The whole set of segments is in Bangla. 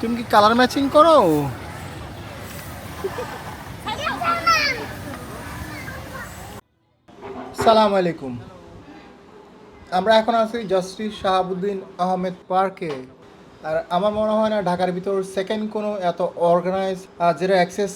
তুমি কি কালার ম্যাচিং করো? সালাম আলাইকুম। আমরা এখন আছি জাস্টিস শাহাবুদ্দিন আহমেদ পার্কে আর আমার মনে হয় না ঢাকার ভিতর সেকেন্ড কোনো এত অর্গানাইজ আর যেটা অ্যাক্সেস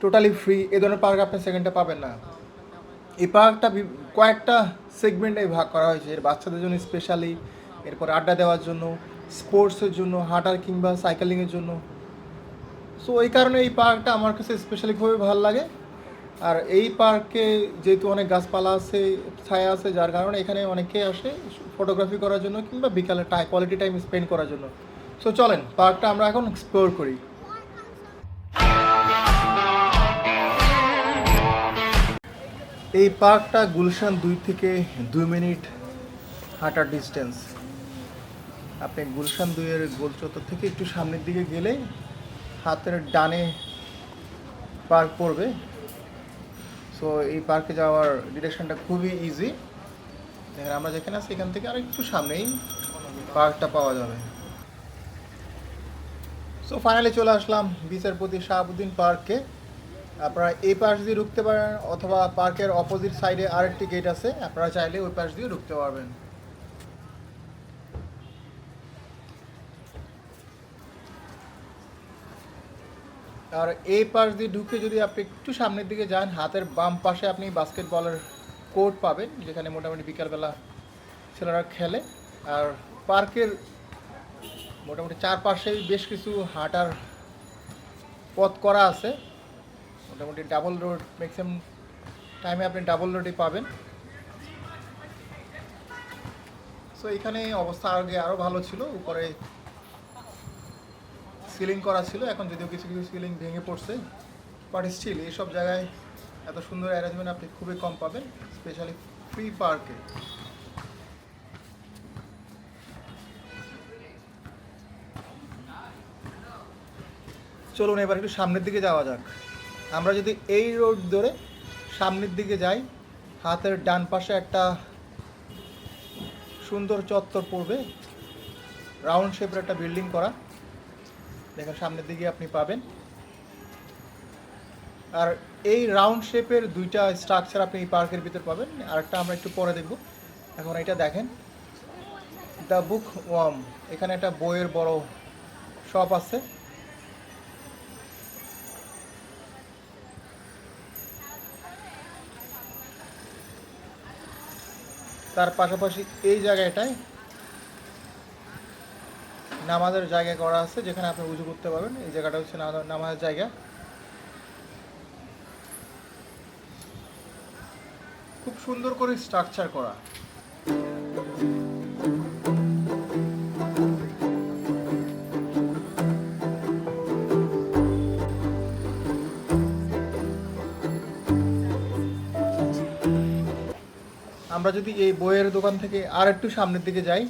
টোটালি ফ্রি এ ধরনের পার্ক আপনি সেকেন্ডটা পাবেন না। এই পার্কটা কয়েকটা সেগমেন্টে ভাগ করা হয়েছে। এর বাচ্চাদের জন্য স্পেশালি এরপর আড্ডা দেওয়ার জন্য। স্পোর্টসের জন্য, হাঁটার কিংবা সাইকেলিংয়ের জন্য। সো এই কারণে এই পার্কটা আমার কাছে স্পেশালি খুবই ভালো লাগে। আর এই পার্কে যেহেতু অনেক গাছপালা আছে, ছায়া আছে, যার কারণে এখানে অনেকে আসে ফটোগ্রাফি করার জন্য কিংবা বিকালে টাই কোয়ালিটি টাইম স্পেন্ড করার জন্য। সো চলেন, পার্কটা আমরা এখন এক্সপ্লোর করি। এই পার্কটা গুলশান দুই থেকে দুই মিনিট হাঁটার ডিস্টেন্স আপনি গুলশান দুইয়ের গোল চত্বর থেকে একটু সামনের দিকে গেলে হাতের ডানে পার্ক পড়বে। সো এই পার্কে যাওয়ার ডিরেকশনটা খুবই ইজি দেখেন, আমরা যেখানে আছি, এখান থেকে আর একটু সামনেই পার্কটা পাওয়া যাবে। সো ফাইনালি চলে আসলাম বিচারপতি শাহাবুদ্দিন পার্কে। আপনারা এই পাশ দিয়ে ঢুকতে পারেন, অথবা পার্কের অপোজিট সাইডে আরেকটি গেট আছে, আপনারা চাইলে ওই পাশ দিয়ে ঢুকতে পারবেন। আর এই পাশ দিয়ে ঢুকে যদি আপনি একটু সামনের দিকে যান, হাতের বাম পাশে আপনি বাস্কেটবলের কোর্ট পাবেন, যেখানে মোটামুটি বিকালবেলা ছেলেরা খেলে। আর পার্কের মোটামুটি চারপাশেই বেশ কিছু হাঁটার পথ করা আছে। মোটামুটি ডাবল রোড ম্যাক্সিমাম টাইমে আপনি ডাবল রোডই পাবেন। সো এখানে অবস্থা আগে আরও ভালো ছিল, উপরে সিলিং করা ছিল, এখন যদিও কিছু কিছু সিলিং ভেঙে পড়ছে বাট স্টিল এইসব জায়গায় এত সুন্দর অ্যারেঞ্জমেন্ট আপনি খুবই কম পাবেন স্পেশালি ফ্রি পার্কে চলুন এবার একটু সামনের দিকে যাওয়া যাক। আমরা যদি এই রোড ধরে সামনের দিকে যাই, হাতের ডান পাশে একটা সুন্দর চত্বর পড়বে রাউন্ড শেপের একটা বিল্ডিং করা। দেখেন, সামনের দিকে আপনি পাবেন। আর এই রাউন্ড শেপের দুইটা স্ট্রাকচার আপনি এই পার্কের ভিতর পাবেন। আরেকটা আমরা একটু পরে দেখব। এখন এটা দেখেন, দ্য বুক ওয়াম এখানে একটা বইয়ের বড় শপ আছে। তার পাশাপাশি এই জায়গাটায় নামাজের জায়গা করা আছে, যেখানে আপনি উজু করতে পারবেন। এই জায়গাটা হচ্ছে নামাজের জায়গা। খুব সুন্দর করে স্ট্রাকচার করা। আমরা যদি এই বইয়ের দোকান থেকে আর একটু সামনের দিকে যাই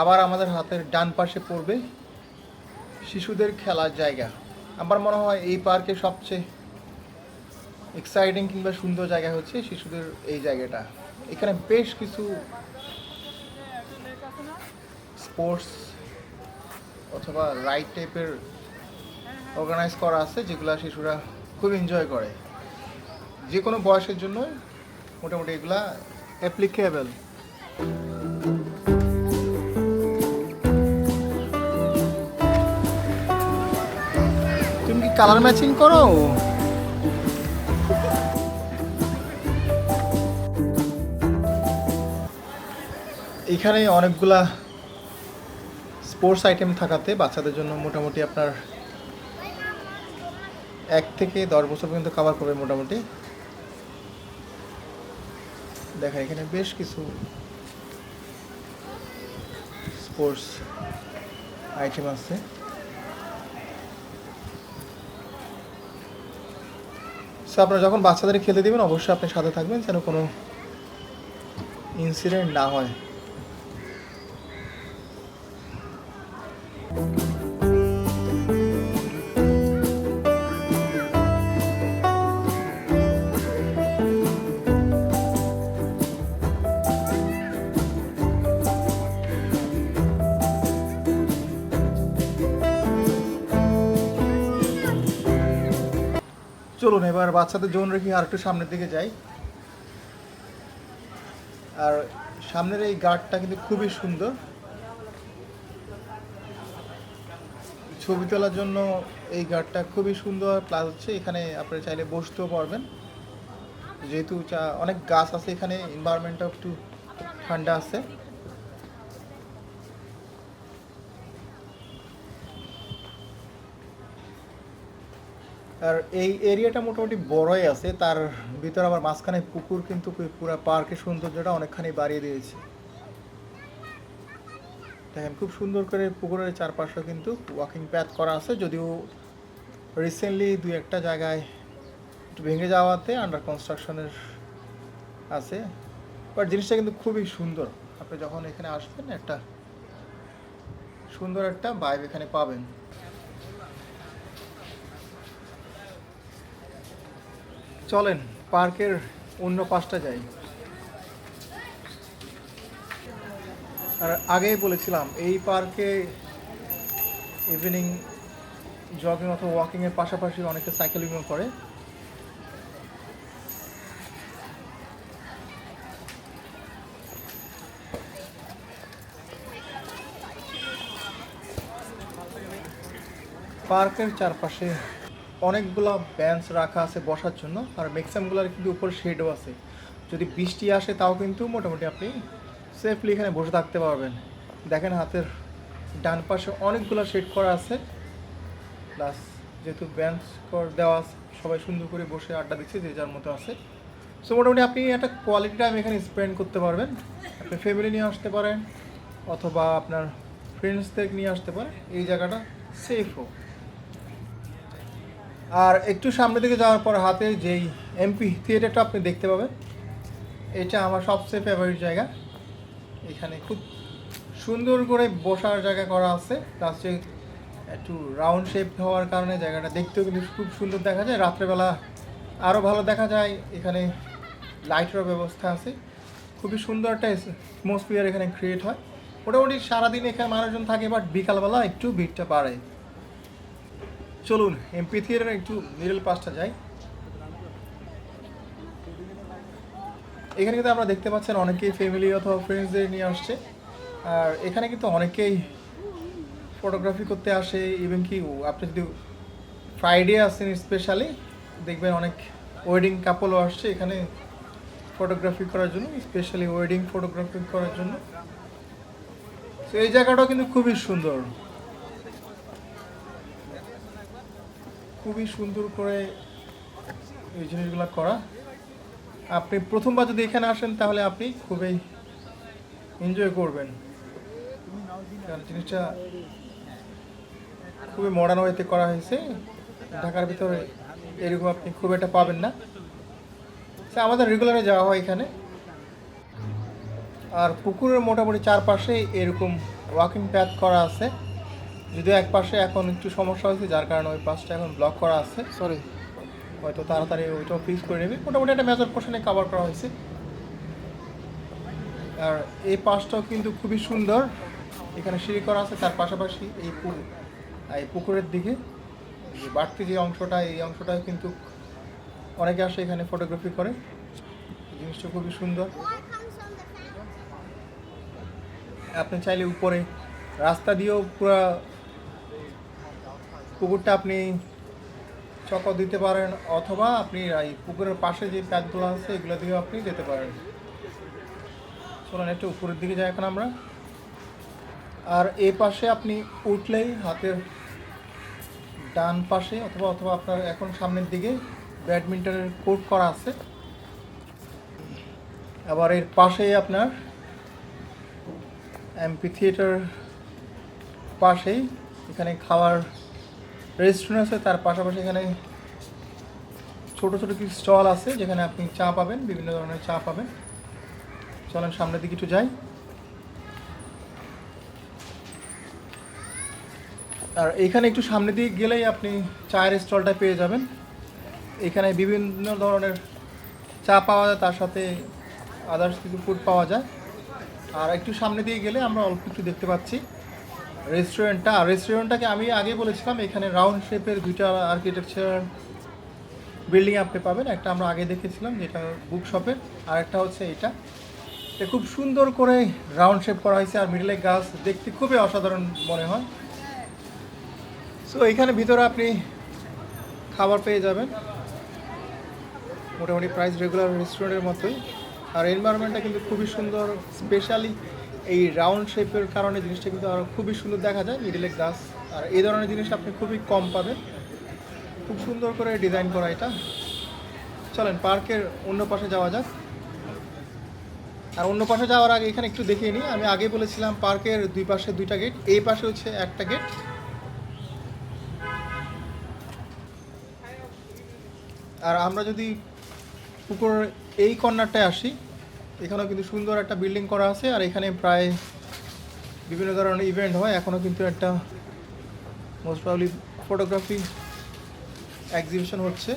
আবার আমাদের হাতের ডান পাশে পড়বে শিশুদের খেলার জায়গা। আমার মনে হয় এই পার্কে সবচেয়ে এক্সাইটিং কিংবা সুন্দর জায়গা হচ্ছে শিশুদের এই জায়গাটা। এখানে বেশ কিছু স্পোর্টস অথবা রাইড টাইপের অর্গানাইজ করা আছে যেগুলো শিশুরা খুব এনজয় করে। যে কোনো বয়সের জন্য মোটামুটি এগুলা অ্যাপ্লিকেবল কালার ম্যাচিং করো। এখানে অনেকগুলা স্পোর্টস আইটেম থাকাতে বাচ্চাদের জন্য মোটামুটি আপনার এক থেকে দশ বছর পর্যন্ত কভার করবে মোটামুটি। দেখা, এখানে বেশ কিছু স্পোর্টস আইটেম আছে। সো আপনারা যখন বাচ্চাদের খেলতে দেবেন, অবশ্যই আপনি সাথে থাকবেন যেন কোনো ইনসিডেন্ট না হয়। চলুন, এবার বাচ্চাদের জোন রেখে আর একটু সামনের দিকে যাই। আর সামনের এই গার্ডটা কিন্তু খুবই সুন্দর। ছবি তোলার জন্য এই গার্ডটা খুবই সুন্দর প্লাস হচ্ছে এখানে আপনি চাইলে বসতেও পারবেন। যেহেতু চা- অনেক গাছ আছে এখানে এনভায়রনমেন্টটা একটু ঠান্ডা আছে। আর এই এরিয়াটা মোটামুটি বড়ই আছে। তার ভিতরে আবার মাঝখানে পুকুর কিন্তু পুরো পার্কের সৌন্দর্যটা অনেকখানি বাড়িয়ে দিয়েছে। দেখেন, খুব সুন্দর করে পুকুরের চারপাশে কিন্তু ওয়াকিং প্যাথ করা আছে। যদিও রিসেন্টলি দুই একটা জায়গায় একটু ভেঙে যাওয়াতে আন্ডার কনস্ট্রাকশনের আছে। বাট জিনিসটা কিন্তু খুবই সুন্দর। আপনি যখন এখানে আসবেন, একটা সুন্দর একটা ভাইব এখানে পাবেন। চলেন, পার্কের অন্য পাশটা যাই। আর আগেই বলেছিলাম, এই পার্কে ইভিনিং জগিং অথবা ওয়াকিংয়ের পাশাপাশি অনেকে সাইকেলিংও করে। পার্কের চারপাশে অনেকগুলো বেঞ্চ রাখা আছে বসার জন্য, আর ম্যাক্সিমামগুলোর কিন্তু উপর শেডও আছে। যদি বৃষ্টি আসে, তাও কিন্তু মোটামুটি আপনি সেফলি এখানে বসে থাকতে পারবেন। দেখেন হাতের ডান পাশে অনেকগুলো শেড করা আছে। প্লাস যেহেতু বেঞ্চ কর দেওয়া আছে, সবাই সুন্দর করে বসে আড্ডা দিচ্ছে যে যার মতো আছে। সো মোটামুটি আপনি একটা কোয়ালিটি টাইম এখানে স্পেন্ড করতে পারবেন। আপনি ফ্যামিলি নিয়ে আসতে পারেন, অথবা আপনার ফ্রেন্ডসদের নিয়ে আসতে পারেন। এই জায়গাটা সেফও আর একটু সামনে দিকে যাওয়ার পর হাতে যেই এমপি থিয়েটারটা আপনি দেখতে পাবেন, এটা আমার সবচেয়ে ফেভারিট জায়গা। এখানে খুব সুন্দর করে বসার জায়গা করা আছে প্লাস যে একটু রাউন্ড শেপ হওয়ার কারণে জায়গাটা দেখতেও কিন্তু খুব সুন্দর দেখা যায়। রাত্রেবেলা আরও ভালো দেখা যায়, এখানে লাইটেরও ব্যবস্থা আছে। খুবই সুন্দর একটা অ্যাটমসফিয়ার এখানে ক্রিয়েট হয়। মোটামুটি সারাদিন এখানে মানুষজন থাকে বাট বিকালবেলা একটু ভিড়টা বাড়ে। চলুন এমপি থিয়েটার একটু মিডল পাসটা যাই। এখানে কিন্তু আমরা দেখতে পাচ্ছেন অনেকেই ফ্যামিলি অথবা ফ্রেন্ডসদের নিয়ে আসছে। আর এখানে কিন্তু অনেকেই ফটোগ্রাফি করতে আসে ইভেন কি আপনি যদি ফ্রাইডে আসেন স্পেশালি দেখবেন অনেক ওয়েডিং কাপলও আসছে এখানে ফটোগ্রাফি করার জন্য স্পেশালি ওয়েডিং ফটোগ্রাফি করার জন্য। তো এই জায়গাটাও কিন্তু খুবই সুন্দর। খুবই সুন্দর করে এই জিনিসগুলো করা। আপনি প্রথমবার যদি এখানে আসেন, তাহলে আপনি খুবই এনজয় করবেন। কারণ জিনিসটা খুবই মডার্ন ওয়েতে করা হয়েছে। ঢাকার ভিতরে এরকম আপনি খুব একটা পাবেন না। সে আমাদের রেগুলারে যাওয়া হয় এখানে। আর পুকুরের মোটামুটি চারপাশে এরকম ওয়াকিং প্যাথ করা আছে। যদিও এক পাশে এখন একটু সমস্যা হয়েছে যার কারণে ওই পাশটা এখন ব্লক করা আছে। সরি হয়তো তাড়াতাড়ি ওইটাও ফিক্স করে নেবে। মোটামুটি একটা মেজর পোর্শনে কভার করা হয়েছে। আর এই পাশটাও কিন্তু খুবই সুন্দর। এখানে সিঁড়ি করা আছে তার পাশাপাশি এই এই পুকুরের দিকে যে বাড়তি যে অংশটা এই অংশটা কিন্তু অনেকে আসে এখানে ফটোগ্রাফি করে। জিনিসটা খুবই সুন্দর। আপনি চাইলে উপরে রাস্তা দিয়েও পুরো পুকুরটা আপনি চকো দিতে পারেন, অথবা আপনি এই পুকুরের পাশে যে প্যাকগুলো আছে, এগুলো দিয়েও আপনি যেতে পারেন। চলুন একটু উপরের দিকে যাই এখন আমরা। আর এই পাশে আপনি উঠলেই হাতের ডান পাশে, অথবা অথবা আপনার এখন সামনের দিকে ব্যাডমিন্টনের কোর্ট করা আছে। আবার এর পাশেই আপনার এমপি থিয়েটার পাশেই এখানে খাওয়ার রেস্টুরেন্ট আছে, তার পাশাপাশি এখানে ছোট ছোট কিছু স্টল আছে, যেখানে আপনি চা পাবেন, বিভিন্ন ধরনের চা পাবেন। চলেন সামনের দিকে একটু যাই। আর এখানে একটু সামনে দিকে গেলেই আপনি চায়ের স্টলটা পেয়ে যাবেন। এখানে বিভিন্ন ধরনের চা পাওয়া যায়, তার সাথে আদার্স কিছু ফুড পাওয়া যায়। আর একটু সামনে দিয়ে গেলে আমরা অল্প একটু দেখতে পাচ্ছি। রেস্টুরেন্টটা আর রেস্টুরেন্টটাকে আমি আগে বলেছিলাম, এখানে রাউন্ড শেপের দুইটা আর্কিটেকচার বিল্ডিং আপনি পাবেন। একটা আমরা আগে দেখেছিলাম, যেটা বুক শপের আর একটা হচ্ছে এটা। এটা খুব সুন্দর করে রাউন্ড শেপ করা হয়েছে, আর মিডলে গাছ দেখতে খুবই অসাধারণ মনে হয়। সো এখানে ভিতরে আপনি খাবার পেয়ে যাবেন। মোটামুটি প্রাইস রেগুলার রেস্টুরেন্টের মতোই। আর এনভায়রনমেন্টটা কিন্তু খুবই সুন্দর স্পেশালি এই রাউন্ড শেপের কারণে জিনিসটা কিন্তু আরও খুবই সুন্দর দেখা যায় মিডিলে গাছ আর এই ধরনের জিনিস আপনি খুবই কম পাবেন। খুব সুন্দর করে ডিজাইন করা এটা। চলেন পার্কের অন্য পাশে যাওয়া যাক। আর অন্য পাশে যাওয়ার আগে এখানে একটু দেখিয়ে নিই। আমি আগে বলেছিলাম পার্কের দুই পাশে দুইটা গেট এই পাশে হচ্ছে একটা গেট আর আমরা যদি পুকুরের এই কর্নারটায় আসি এখানেও কিন্তু সুন্দর একটা বিল্ডিং করা আছে, আর এখানে প্রায় বিভিন্ন ধরনের ইভেন্ট হয়। এখনও কিন্তু একটা মোস্ট প্রবলি ফটোগ্রাফি এক্সিবিশন হচ্ছে।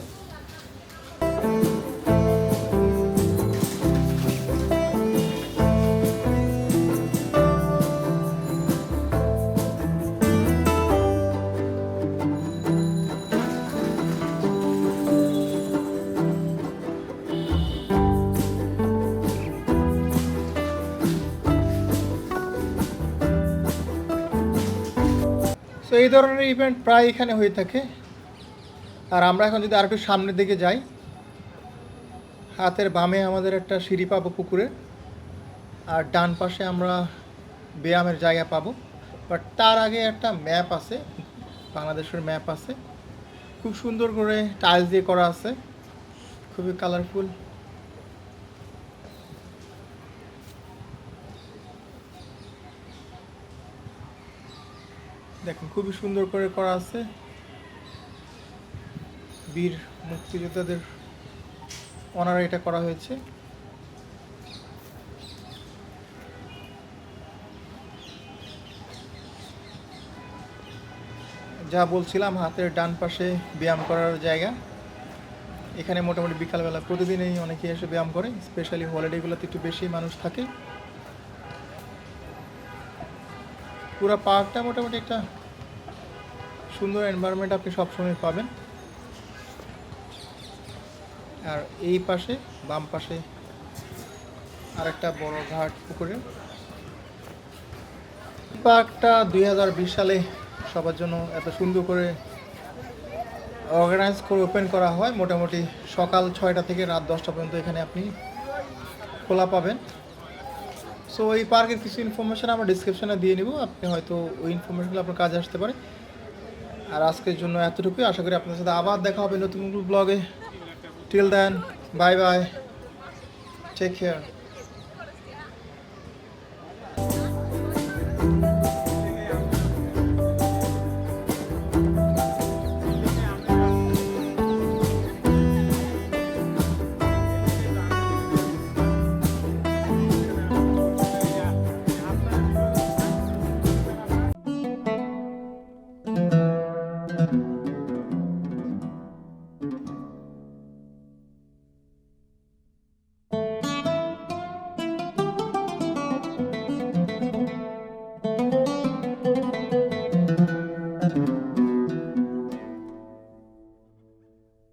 এই ধরনের ইভেন্ট প্রায় এখানে হয়ে থাকে। আর আমরা এখন যদি আরেকটু সামনের দিকে যাই, হাতের বামে আমাদের একটা সিঁড়ি পাবো পুকুরে, আর ডান পাশে আমরা ব্যায়ামের জায়গা পাবো। বাট তার আগে একটা ম্যাপ আছে, বাংলাদেশের ম্যাপ আছে। খুব সুন্দর করে টাইলস দিয়ে করা আছে। খুবই কালারফুল দেখুন খুবই সুন্দর করে করা আছে। বীর মুক্তিযোদ্ধাদের অনারে এটা করা হয়েছে। যা বলছিলাম, হাতের ডান পাশে ব্যায়াম করার জায়গা। এখানে মোটামুটি বিকালবেলা প্রতিদিনই অনেকে এসে ব্যায়াম করে স্পেশালি হলিডেগুলোতে একটু বেশি মানুষ থাকে। পুরো পার্কটা মোটামুটি একটা সুন্দর এনভায়রনমেন্ট আপনি সবসময় পাবেন। আর এই পাশে, বাম পাশে আরেকটা বড় ঘাট পুকুরে। পার্কটা দুই হাজার বিশ সালে সবার জন্য এত সুন্দর করে অর্গানাইজ করে ওপেন করা হয়। মোটামুটি সকাল ছয়টা থেকে রাত দশটা পর্যন্ত এখানে আপনি খোলা পাবেন। সো এই পার্কের কিছু ইনফরমেশন আমরা ডিসক্রিপশনে দিয়ে নিব। আপনি হয়তো ওই ইনফরমেশনগুলো আপনার কাজে আসতে পারে। আর আজকের জন্য এতটুকুই। আশা করি আপনার সাথে আবার দেখা হবে নতুন ব্লগে till then bye bye take care